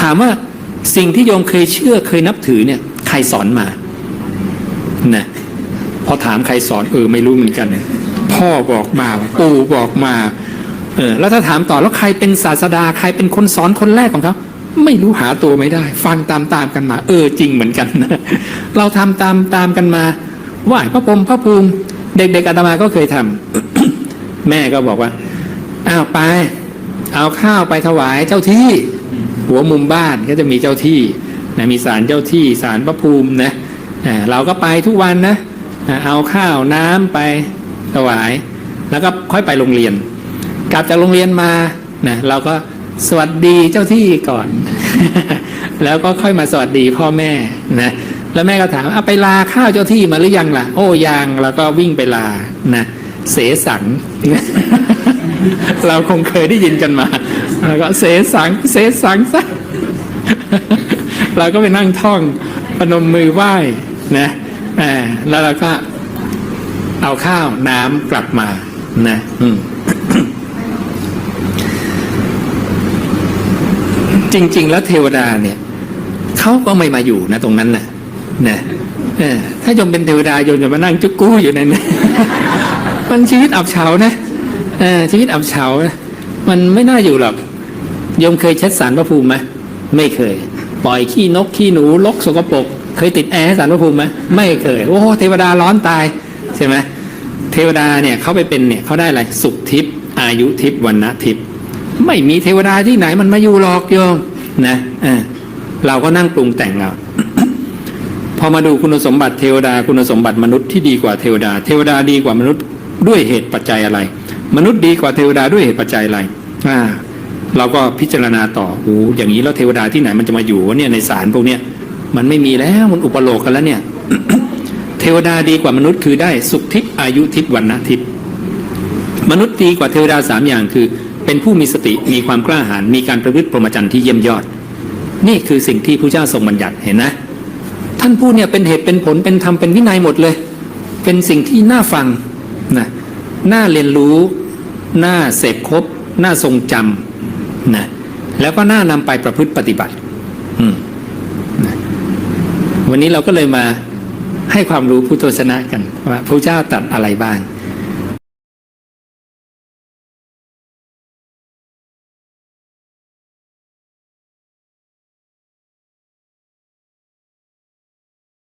ถามว่าสิ่งที่โยมเคยเชื่อเคยนับถือเนี่ย ใครสอนมานะพอถามใครสอนเออไม่รู้เหมือนกัน พ่อบอกมาปู่บอกมาเออแล้วถ้าถามต่อแล้วใครเป็นศาสดาใครเป็นคนสอนคนแรกของเขาไม่รู้หาตัวไม่ได้ ฟังตามตามกันมา เออจริงเหมือนกันนะเราทำตามตามกันมาไหว้พระพรมพระภูมิ เด็กๆอาตมาก็เคยทำแม่ก็บอกว่าอ้าวไป เอาข้าวไปถวายเจ้าที่ หัวมุมบ้านก็จะมีเจ้าที่นะมีศาลเจ้าที่ศาลพระภูมินะเราก็ไปทุกวันนะเอาข้าวน้ำไปถวาย แล้วก็ค่อยไปโรงเรียน กลับจากโรงเรียนมานะเราก็สวัสดีเจ้าที่ก่อน แล้วก็ค่อยมาสวัสดีพ่อแม่นะแล้วแม่ก็ถามเอาไปลาข้าวเจ้าที่มาหรือยังล่ะ โอ้ยังแล้วก็วิ่งไปลานะเสสัง เราคงเคยได้ยินกันมา แล้วก็เสสังเสสังซะเราก็ไปนั่งท่องพนมมือไหว้นะแล้วเราก็เอาข้าวน้ำกลับมานะจริง ๆ แล้วเทวดาเนี่ยเขาก็ไม่มาอยู่นะตรงนั้นน่ะนะถ้าโยมเป็นเทวดาโยมจะมานั่งจุกกู้อยู่ในนั้นมันชีวิตอับเฉานะ เออชีวิตอับเฉา มันไม่น่าอยู่หรอกโยมเคยเช็ดสารพระภูมิไหมไม่เคย ปล่อยขี้นกขี้หนูลกสกปรกเคยติดแอร์สารพระภูมิไหมไม่เคย โอ้โหเทวดาร้อนตายใช่ไหมเทวดาเนี่ยเขาไปเป็นเนี่ยเขาได้อะไรสุขทิพย์อายุทิพย์วันนะทิพย์ไม่มีเทวดาที่ไหนมันมาอยู่หรอกโยมนะเออเราก็นั่งปรุงแต่งเอาพอมาดูคุณสมบัติเทวดาคุณสมบัติมนุษย์ที่ดีกว่าเทวดา เทวดาดีกว่ามนุษย์ด้วยเหตุปัจจัยอะไร มนุษย์ดีกว่าเทวดาด้วยเหตุปัจจัยอะไรอ่าเราก็พิจารณาต่อโอ้อย่างนี้แล้วเทวดาที่ไหนมันจะมาอยู่วะเนี่ยในสารพวกเนี้ยมันไม่มีแล้วมันอุปโลกกันแล้วเนี่ย เทวดาดีกว่ามนุษย์คือได้สุขทิพย์อายุทิพย์วันนะทิพย์มนุษย์ดีกว่าเทวดาสามอย่างคือ เป็นผู้มีสติมีความกล้าหาญมีการประพฤติพรหมจรรย์ที่เยี่ยมยอด นี่คือสิ่งที่พระเจ้าทรงบัญญัติเห็นนะท่านพูดเนี่ยเป็นเหตุเป็นผลเป็นธรรมเป็นวินัยหมดเลย เป็นสิ่งที่น่าฟังนะ น่าเรียนรู้ น่าเสพครบน่าทรงจำนะแล้วก็น่านำไปประพฤติปฏิบัติอืมนะวันนี้เราก็เลยมาให้ความรู้พุทธวจนะกันว่าพระเจ้าตัดอะไรบ้าง